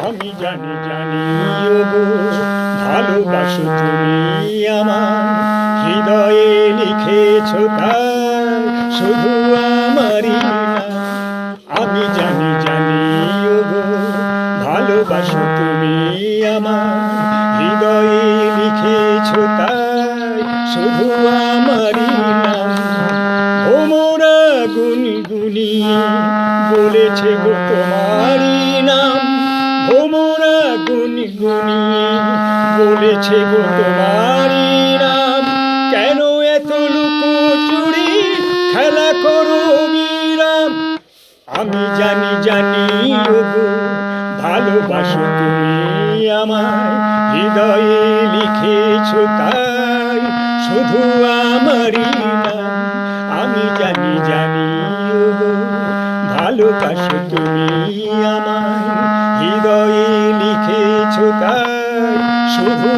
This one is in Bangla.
আমি জানি জানি ভালোবাসো তুমি আমার। হৃদয়ে লিখেছ শুধু আমারই। আমি জানি জানি ভালোবাসো তুমি আমার। হৃদয়ে লিখেছ শুধু আমারই নাম গুনগুনি বলেছে গো তোমারই নাম ভোমরা গুনগুনি বলেছে গো তোমারই নাম কেন এত লুকোচুরি? খেলা করো বিরাম আমি জানি জানি ভালোবাসো তুমি আমায়। হৃদয়ে লিখেছ তাই, শুধু আমারই নাম আমি জানি জানি ভালোবাসো তুমি আমায়। হৃদয়ে তাই শুধু